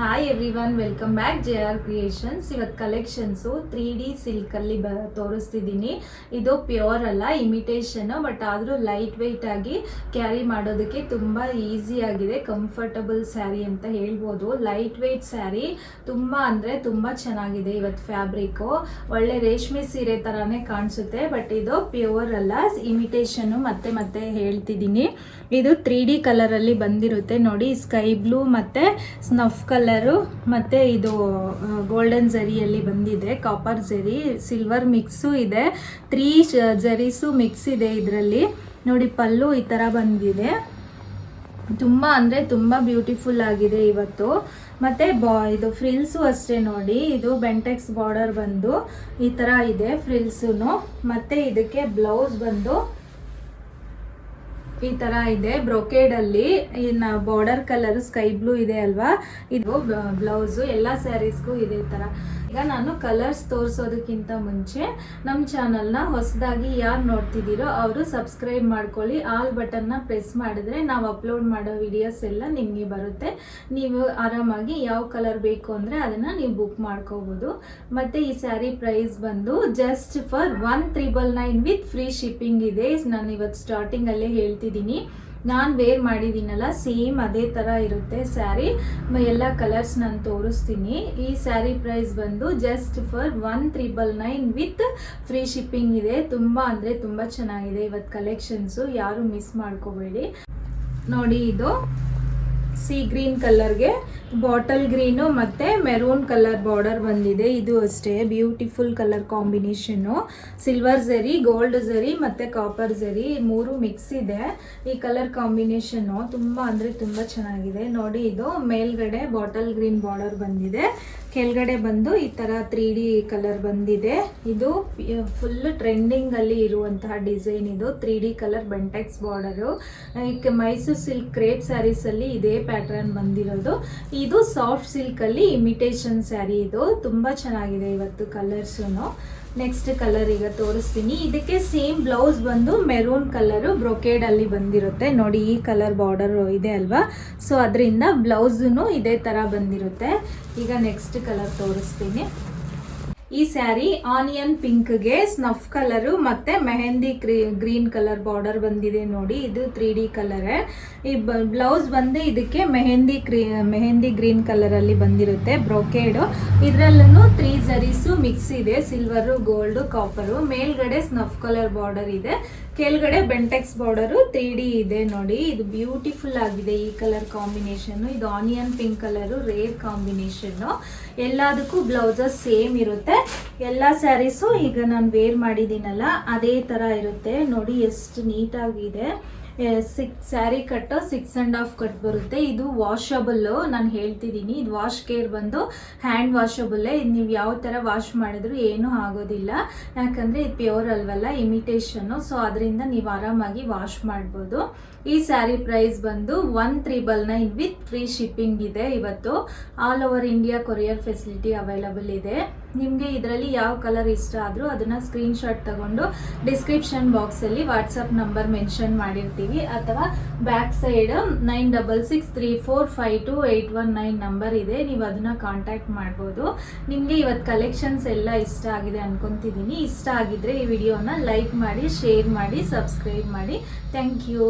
Hi everyone welcome back J R creations ಇವತ್ತು collections three D ಸಿಲ್ಕಲ್ಲಿ ಬ, ತೋರಿಸ್ತಿದ್ದೀನಿ. ಇದು ಪ್ಯೂರ್ ಅಲ್ಲ ಇಮಿಟೇಷನ್ ಬಟ್ ಆದರೂ ಲೈಟ್ ವೆಯ್ಟ್ ಆಗಿ ಕ್ಯಾರಿ ಮಾಡೋದಕ್ಕೆ ತುಂಬ ಈಸಿ ಆಗಿದೆ. ಕಂಫರ್ಟಬಲ್ ಸ್ಯಾರಿ ಅಂತ ಹೇಳ್ಬೋದು. ಲೈಟ್ ವೆಯ್ಟ್ ಸ್ಯಾರಿ ತುಂಬ ಅಂದರೆ ತುಂಬ ಚೆನ್ನಾಗಿದೆ ಇವತ್ತು ಫ್ಯಾಬ್ರಿಕ್ಕು ಒಳ್ಳೆ ರೇಷ್ಮೆ ಸೀರೆ ಥರನೇ ಕಾಣಿಸುತ್ತೆ ಬಟ್ ಇದು ಪ್ಯೂರ್ ಅಲ್ಲ. ಇಮಿಟೇಷನ್ನು ಮತ್ತೆ ಮತ್ತೆ ಹೇಳ್ತಿದ್ದೀನಿ. ಇದು ತ್ರೀ ಡಿ ಕಲರಲ್ಲಿ ಬಂದಿರುತ್ತೆ. ನೋಡಿ ಸ್ಕೈ ಬ್ಲೂ ಮತ್ತು ಸ್ನಫ್ ಕಲರು ಮತ್ತು ಇದು ಗೋಲ್ಡನ್ ಜರಿಯಲ್ಲಿ ಬಂದಿದೆ ಕಾಪರ್ ಜರಿ ಸಿಲ್ವರ್ ಮಿಕ್ಸು ಇದೆ. ತ್ರೀ ಜರೀಸು ಮಿಕ್ಸ್ ಇದೆ ಇದರಲ್ಲಿ. ನೋಡಿ, ಪಲ್ಲು ಈ ಥರ ಬಂದಿದೆ. ತುಂಬ ಅಂದರೆ ತುಂಬ ಬ್ಯೂಟಿಫುಲ್ ಆಗಿದೆ ಇವತ್ತು. ಮತ್ತು ಬಾ, ಇದು ಫ್ರಿಲ್ಸು ಅಷ್ಟೇ ನೋಡಿ. ಇದು ಬೆಂಟೆಕ್ಸ್ ಬಾರ್ಡರ್ ಬಂದು ಈ ಥರ ಇದೆ ಫ್ರಿಲ್ಸು ಮತ್ತು ಇದಕ್ಕೆ ಬ್ಲೌಸ್ ಬಂದು ಈ ತರ ಇದೆ. ಬ್ರೊಕೇಡ್ ಅಲ್ಲಿ ಇನ್ನ ಬಾರ್ಡರ್ ಕಲರ್ ಸ್ಕೈ ಬ್ಲೂ ಇದೆ ಅಲ್ವಾ? ಇದು ಬ್ಲೌಸ್ ಎಲ್ಲ ಸ್ಯಾರೀಸ್ಗೂ ಇದೆ ತರ. ಈಗ ನಾನು ಕಲರ್ಸ್ ತೋರಿಸೋದಕ್ಕಿಂತ ಮುಂಚೆ ನಮ್ಮ ಚಾನಲ್ನ ಹೊಸದಾಗಿ ಯಾರು ನೋಡ್ತಿದ್ದೀರೋ ಅವರು ಸಬ್ಸ್ಕ್ರೈಬ್ ಮಾಡ್ಕೊಳ್ಳಿ. ಆಲ್ ಬಟನ್ನ ಪ್ರೆಸ್ ಮಾಡಿದ್ರೆ ನಾವು ಅಪ್ಲೋಡ್ ಮಾಡೋ ವಿಡಿಯೋಸ್ ಎಲ್ಲ ನಿಮಗೆ ಬರುತ್ತೆ. ನೀವು ಆರಾಮಾಗಿ ಯಾವ ಕಲರ್ ಬೇಕು ಅಂದರೆ ಅದನ್ನು ನೀವು ಬುಕ್ ಮಾಡ್ಕೋಬೋದು. ಮತ್ತು ಈ ಸ್ಯಾರಿ ಪ್ರೈಸ್ ಬಂದು just for one triple nine with free shipping ಇದೆ. ನಾನು ಇವತ್ತು ಸ್ಟಾರ್ಟಿಂಗಲ್ಲೇ ಹೇಳ್ತಿದ್ದೀನಿ. ನಾನು ವೇರ್ ಮಾಡಿದ್ದೀನಲ್ಲ ಸೇಮ್ ಅದೇ ಥರ ಇರುತ್ತೆ ಸ್ಯಾರಿ ಎಲ್ಲ ಕಲರ್ಸ್ ನಾನು ತೋರಿಸ್ತೀನಿ. ಈ ಸ್ಯಾರಿ ಪ್ರೈಸ್ ಬಂದು just for one triple nine with free shipping ಇದೆ. ತುಂಬ ಅಂದರೆ ತುಂಬ ಚೆನ್ನಾಗಿದೆ ಇವತ್ತು ಕಲೆಕ್ಷನ್ಸು ಯಾರು ಮಿಸ್ ಮಾಡ್ಕೋಬೇಡಿ. ನೋಡಿ ಇದು. ಸಿ ಗ್ರೀನ್ ಕಲರ್ಗೆ, ಬಾಟಲ್ ಗ್ರೀನು ಮತ್ತು ಮೆರೂನ್ ಕಲರ್ ಬಾರ್ಡರ್ ಬಂದಿದೆ. ಇದು ಅಷ್ಟೇ, beautiful colour combination silver zari gold zari ಮತ್ತು ಕಾಪರ್ ಝರಿ ಮೂರು ಮಿಕ್ಸ್ ಇದೆ. ಈ ಕಲರ್ ಕಾಂಬಿನೇಷನ್ನು ತುಂಬ ಅಂದರೆ ತುಂಬ ಚೆನ್ನಾಗಿದೆ. ನೋಡಿ ಇದು ಮೇಲ್ಗಡೆ ಬಾಟಲ್ ಗ್ರೀನ್ ಬಾರ್ಡರ್ ಬಂದಿದೆ. ಕೆಳಗಡೆ ಬಂದು ಈ ಥರ ತ್ರೀ ಡಿ ಕಲರ್ ಬಂದಿದೆ. ಇದು ಫುಲ್ ಟ್ರೆಂಡಿಂಗಲ್ಲಿ ಇರುವಂತಹ ಡಿಸೈನ್ ಇದು. Three D colour bentex border ಈಗ ಮೈಸೂರು ಸಿಲ್ಕ್ ಕ್ರೇಪ್ ಸ್ಯಾರೀಸಲ್ಲಿ ಇದೇ ಪ್ಯಾಟ್ರನ್ ಬಂದಿರೋದು. ಇದು ಸಾಫ್ಟ್ ಸಿಲ್ಕಲ್ಲಿ ಇಮಿಟೇಷನ್ ಸ್ಯಾರಿ ಇದು. ತುಂಬ ಚೆನ್ನಾಗಿದೆ ಇವತ್ತು ಕಲರ್ಸು ನೆಕ್ಸ್ಟ್ ಕಲರ್ ಈಗ ತೋರಿಸ್ತೀನಿ. ಇದಕ್ಕೆ ಸೇಮ್ ಬ್ಲೌಸ್ ಬಂದು ಮೆರೂನ್ ಕಲರು ಬ್ರೊಕೇಡ್ ಅಲ್ಲಿ ಬಂದಿರುತ್ತೆ. ನೋಡಿ, ಈ ಕಲರ್ ಬಾರ್ಡರ್ ಇದೆ ಅಲ್ವಾ? ಸೊ ಅದರಿಂದ ಬ್ಲೌಸೂ ಇದೇ ಥರ ಬಂದಿರುತ್ತೆ. ಈಗ ನೆಕ್ಸ್ಟ್ ಕಲರ್ ತೋರಿಸ್ತೀನಿ. ಈ ಸ್ಯಾರಿ ಆನಿಯನ್ ಪಿಂಕ್ಗೆ ಸ್ನಫ್ ಕಲರು ಮತ್ತೆ ಮೆಹಂದಿ ಗ್ರೀನ್ ಕಲರ್ ಬಾರ್ಡರ್ ಬಂದಿದೆ ನೋಡಿ. ಇದು ತ್ರೀ ಡಿ ಕಲರೇ. ಈ ಬ್ಲೌಸ್ ಬಂದು ಇದಕ್ಕೆ ಮೆಹಂದಿ ಕ್ರೀ, ಮೆಹಂದಿ ಗ್ರೀನ್ ಕಲರಲ್ಲಿ ಬಂದಿರುತ್ತೆ ಬ್ರೊಕೇಡು. ಇದರಲ್ಲೂ ತ್ರೀ ಜರೀಸು ಮಿಕ್ಸ್ ಇದೆ. Silver, gold, copper. ಮೇಲ್ಗಡೆ ಸ್ನಫ್ ಕಲರ್ ಬಾರ್ಡರ್ ಇದೆ. ಕೆಳಗಡೆ ಬೆಂಟೆಕ್ಸ್ ಬಾರ್ಡರು ತ್ರೀ ಡಿ ಇದೆ ನೋಡಿ. ಇದು ಬ್ಯೂಟಿಫುಲ್ ಆಗಿದೆ ಈ ಕಲರ್ ಕಾಂಬಿನೇಷನ್ ಇದು onion pink colour, rare combination. ಎಲ್ಲದಕ್ಕೂ ಬ್ಲೌಸಸ್ ಸೇಮ್ ಇರುತ್ತೆ. ಎಲ್ಲ ಸ್ಯಾರೀಸು ಈಗ ನಾನು ವೇರ್ ಮಾಡಿದ್ದೀನಲ್ಲ ಅದೇ ಥರ ಇರುತ್ತೆ. ನೋಡಿ ಎಷ್ಟು ನೀಟಾಗಿದೆ. ಸಿಕ್ಸ್ ಸ್ಯಾರಿ ಕಟ್ಟು ಸಿಕ್ಸ್ ಆ್ಯಂಡ್ ಹಾಫ್ ಕಟ್ ಬರುತ್ತೆ. ಇದು ವಾಷಬಲ್ಲು ನಾನು ಹೇಳ್ತಿದ್ದೀನಿ ಇದು ವಾಶ್ ಕೇರ್ ಬಂದು ಹ್ಯಾಂಡ್ ವಾಷಬಲ್ಲೇ ಇದು ನೀವು ಯಾವ ಥರ ವಾಶ್ ಮಾಡಿದ್ರು ಏನೂ ಆಗೋದಿಲ್ಲ. ಯಾಕಂದರೆ ಇದು ಪ್ಯೂರ್ ಅಲ್ವಲ್ಲ ಇಮಿಟೇಷನ್ನು ಸೊ ಅದರಿಂದ ನೀವು ಆರಾಮಾಗಿ ವಾಶ್ ಮಾಡ್ಬೋದು. ಈ ಸ್ಯಾರಿ ಪ್ರೈಸ್ ಬಂದು one triple nine with free shipping ಇದೆ ಇವತ್ತು. All over India courier facility available ಇದೆ. ನಿಮಗೆ ಇದರಲ್ಲಿ ಯಾವ ಕಲರ್ ಇಷ್ಟ ಆದರೂ ಅದನ್ನು ಸ್ಕ್ರೀನ್ಶಾಟ್ ತಗೊಂಡು ಡಿಸ್ಕ್ರಿಪ್ಷನ್ ಬಾಕ್ಸಲ್ಲಿ ವಾಟ್ಸಪ್ ನಂಬರ್ ಮೆನ್ಷನ್ ಮಾಡಿರ್ತೀವಿ. ಅಥವಾ back side nine double six three four five two eight one nine number ಇದೆ. ನೀವು ಅದನ್ನು ಕಾಂಟ್ಯಾಕ್ಟ್ ಮಾಡ್ಬೋದು. ನಿಮಗೆ ಇವತ್ತು ಕಲೆಕ್ಷನ್ಸ್ ಎಲ್ಲ ಇಷ್ಟ ಆಗಿದೆ ಅನ್ಕೊತಿದ್ದೀನಿ ಇಷ್ಟ ಆಗಿದ್ರೆ ಈ ವಿಡಿಯೋನ ಲೈಕ್ ಮಾಡಿ ಶೇರ್ ಮಾಡಿ ಸಬ್ಸ್ಕ್ರೈಬ್ ಮಾಡಿ. Thank you